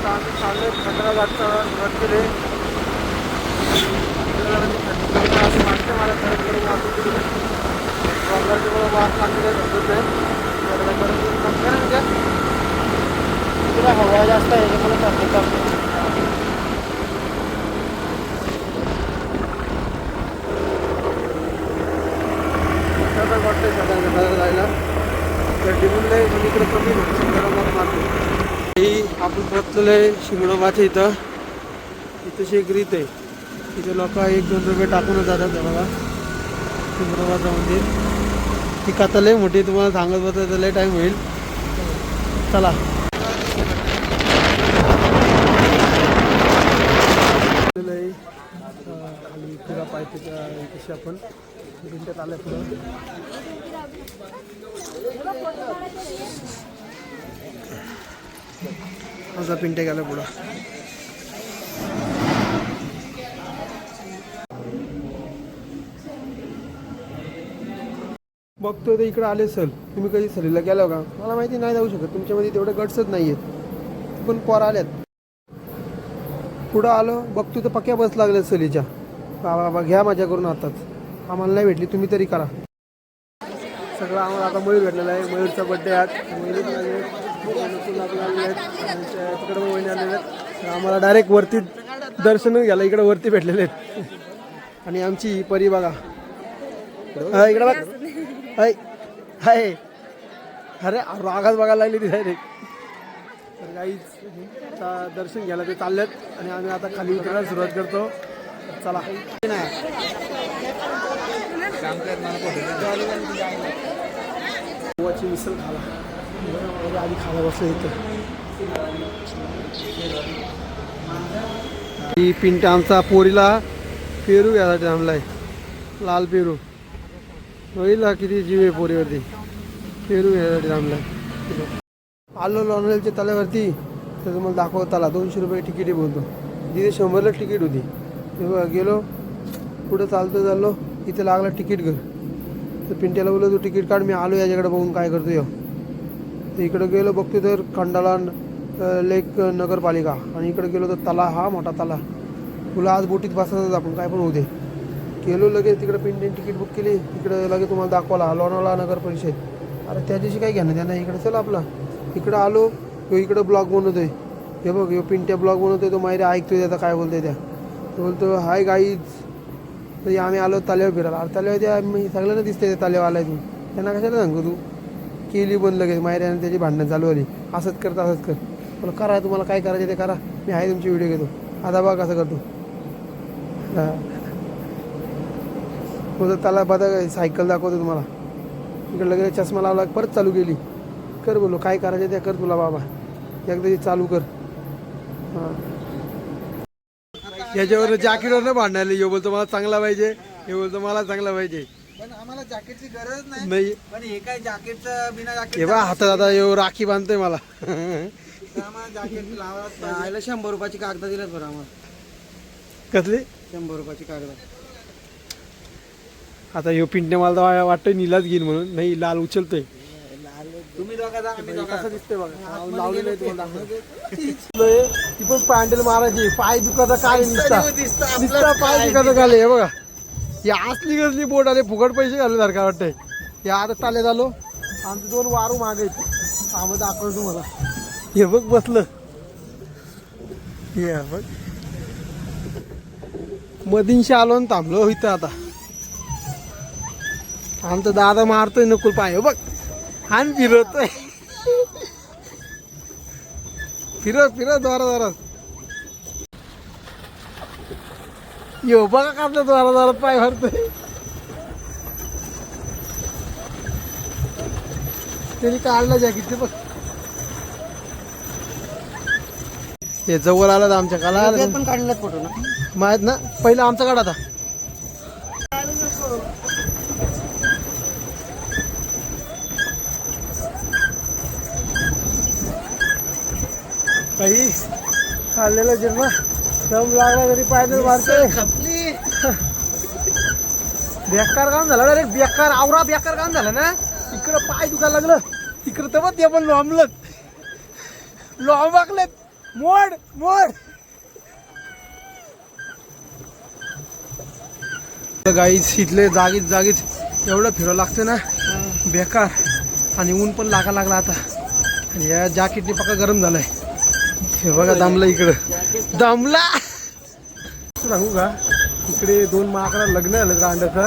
आता आम्ही चाललोय खतरा घाटचा घाट केले असं वाटतं मला खरं करून आपण प्रॉब्लेमची वाट लागलेली समजत नाही तुला हवा जास्त आहे का मला ट्रॅफिक वाटतंय सगळ्यांना बाहेर जायला. तर पण नाही पण इकडे कमी होती. संध्याकाळ ही आपण पोचलेलो आहे शिमडोबाचे इथं इथं एक रीत आहे इथे लोक एक दोन रुपये टाकूनच जातात हे बघा मंदिर ती कथा लय मोठी तुम्हाला सांगत बसत लय टाईम होईल चला आलेलो खाली पुरा कशी आपण मिनिटात आल्या पुढं माझा पिंटे गेला पुढं. बघतोय तर इकडं आले सर तुम्ही कधी सहलीला गेला का? मला माहिती नाही जाऊ शकत. तुमच्यामध्ये तेवढे गटसच नाही आहेत पण पोर आल्यात. पुढं आलो बघतो तर पक्क्या बस लागल्या सहलीच्या बाबा बाबा घ्या माझ्याकडून आताच आम्हाला नाही भेटली तुम्ही तरी करा. सगळं आम्हाला आता मयूर भेटलेला आहे. मयूरचा बड्डे आज. मयूर आहेत तिकडे मोहिनी आलेले आहेत. आम्हाला डायरेक्ट वरती दर्शन घ्यायला इकडे वरती भेटलेले आहेत. आणि आमची परी बघा. इकडे बघ. हाय हाय. अरे रागात बघायला लागली ती डायरेक्ट तर काहीच दर्शन घ्यायला ते चाललेत. आणि आम्ही आता खाली उतरायला सुरुवात करतो. चला. गोवाची मिसळ खाला आधी खाला बसलं इथं. ही पिंट आमचा पोरीला पेरू घ्यायसाठी थांबलाय लाल पेरू. होईल किती जीव आहे पोरीवरती? पेरू घ्यायसाठी थांबलाय आलो लोणावळ्याच्या तल्यावरती तर तुम्हाला दाखवत आला दोनशे रुपये तिकीट आहे बोलतो. तिथे शंभरला तिकीट होती. गेलो पुढं चालतो चाललो इथे लागला तिकीट घर. तर पिंट्याला बोललो तू तिकीट काढ मी आलो याच्याकडे बघून काय करतो यो. तर इकडं गेलो बघतो तर खंडाला लेक नगरपालिका आणि इकडे गेलो तर तला हा मोठा तला तुला आज बोटीत बसायचं आपण काय पण होऊ दे. गेलो लगेच तिकडे पिंटीने तिकीट बुक केली. तिकडे लगेच तुम्हाला दाखवला लोणावळा नगर परिषद. अरे त्या दिवशी काय घेणं त्यांना इकडे चल आपला. इकडं आलो तो इकडं ब्लॉग बनवतोय. हे बघ ह्यो पिंट्या ब्लॉग बनवतोय तो माहिती ऐकतोय त्याचा काय बोलतोय त्या. तो बोलतो हाय गाईज तर आम्ही आलो ताल्यावर फिरायला. अरे त्या मी सगळ्यांना दिसते त्या तल्यावर आलाय तू. त्यांना कशाला सांगू तू? केली बंद लगेच. मायऱ्याने त्याची भांडणं चालू आली असंच कर तसंच कर. बोला करा तुम्हाला काय करायचं ते करा. मी आहे तुमची व्हिडिओ घेतो. आता बघा कसं करतो. बोलतो त्याला बघा सायकल दाखवतो तुम्हाला. इकडे लगेच चष्मा लावला परत चालू केली. कर बोलो काय करायचं ते कर तुला बाबा. एकदा चालू कर. हां. याच्यावर जॅकेटवर भांडायला यो बोलतो मला चांगला पाहिजे. हे बोलतो मला चांगला पाहिजे. पण आम्हाला जॅकेटची गरज नाही. नाही. पण हे काय जॅकेटचं बिना हे जॅकेट बा हातात आता यो राखी बांधतोय मला. आम्हाला जॅकेट आयला शंभर रुपयाची कागद दिल्यात बरं आम्हाला. कसले? शंभर रुपयाची कागद. आता ह्यो पिंटने मला तर वाटतं निलाच घेईन म्हणून. नाही लाल उचलतोय तुम्ही दोघा जा आम्ही दोघा कसं दिसतंय बघा. लावलेलं. ती पण पॅन्डल मारायची. पाय दुखाचा काय दिसतं निसता. पाय दुखाचा काय हे बघा. या असली कसली बोट आले फुकट पैसे घालण्यासारखं वाटतंय. या आता टाले झालो आमचे दोन वारू मागे आम्ही दाखवतो तुम्हाला. हे बघ बसलं. हे बघ. मधींशी आलो आणि थांबलो इथं आता. आमचा दादा मारतोय नकुल पाय. हे बघ. हान फिरवतोय फिरव फिरव द्वारा द्वारात यो बघा का आपल्या द्वारा द्वारात पाय भरतोय. त्यांनी काढलं जॅकेट ते बघ. हे जवळ आलं आमच्या काला पण काढलेत फोटो ना. माहीत ना? पहिला आमचा काढ आता. खाल्लेला जन्म. दम लागला तरी पायदल खपली. बेकार काम झालं रे बेकार आवरा बेकार काम झालं ना. इकडं पाय दुखायला लागलं. तिकडं तर ते पण लोंबलं लोंबाकलेत. मोड मोड. गाईच इथले जागीच जागीच एवढं फिरावं लागतं ना. बेकार. आणि ऊन पण लागा लागला आता. आणि या जॅकेटने पक्का गरम झालाय. हे बघा दमला इकडं. दमला! सांगू का? इकडे दोन माकडा लग्न झालं अंड्याचं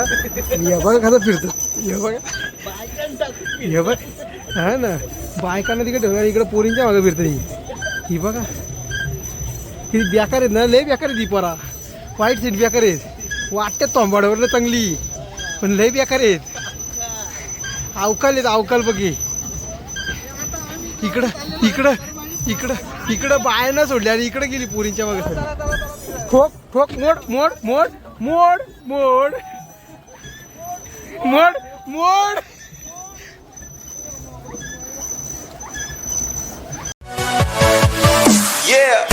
आणि हे बघा कसं फिरतं. हे बघा. हे बघ. हा ना. बायकांना तिकडे ठेवलं इकडे पोरींच्या मागे फिरतं ही. ही बघा. किती बेकार आहेत ना लय बेकार आहे ती पोरा. वाईट सीट बेकार आहेत. वाटते तोंबाड्यावर चांगली. पण लय बेकार आहेत. अवकाल आहेत अवकाल बघी. इकडं इकडं. इकडं इकडं बाय ना सोडली आणि इकडे गेली पुरींच्या वगैरे ठोक ठोक मोड मोड मोड मोड मोड. मोड मोड. Yeah!